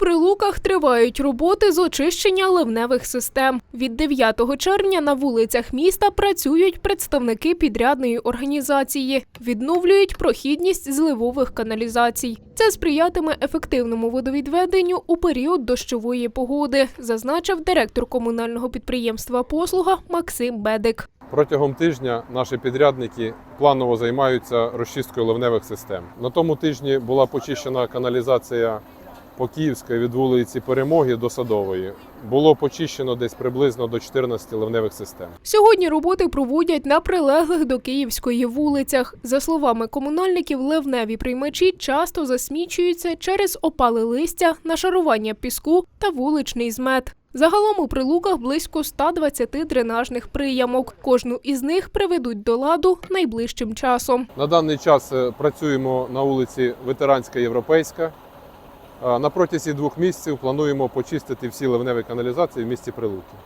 Прилуках тривають роботи з очищення ливневих систем. Від 9 червня на вулицях міста працюють представники підрядної організації, відновлюють прохідність зливових каналізацій. Це сприятиме ефективному водовідведенню у період дощової погоди, зазначив директор комунального підприємства Послуга Максим Бедик. Протягом тижня наші підрядники планово займаються розчисткою ливневих систем. На тому тижні була почищена каналізація по Київській від вулиці Перемоги до Садової. Було почищено десь приблизно до 14 ливневих систем. Сьогодні роботи проводять на прилеглих до Київської вулицях. За словами комунальників, ливневі приймачі часто засмічуються через опали листя, нашарування піску та вуличний змет. Загалом у прилуках близько 120 дренажних приямок. Кожну із них приведуть до ладу найближчим часом. На даний час е, працюємо на вулиці Ветеранська Європейська. На протязі двох місяців плануємо почистити всі ливневі каналізації в місті Прилуки.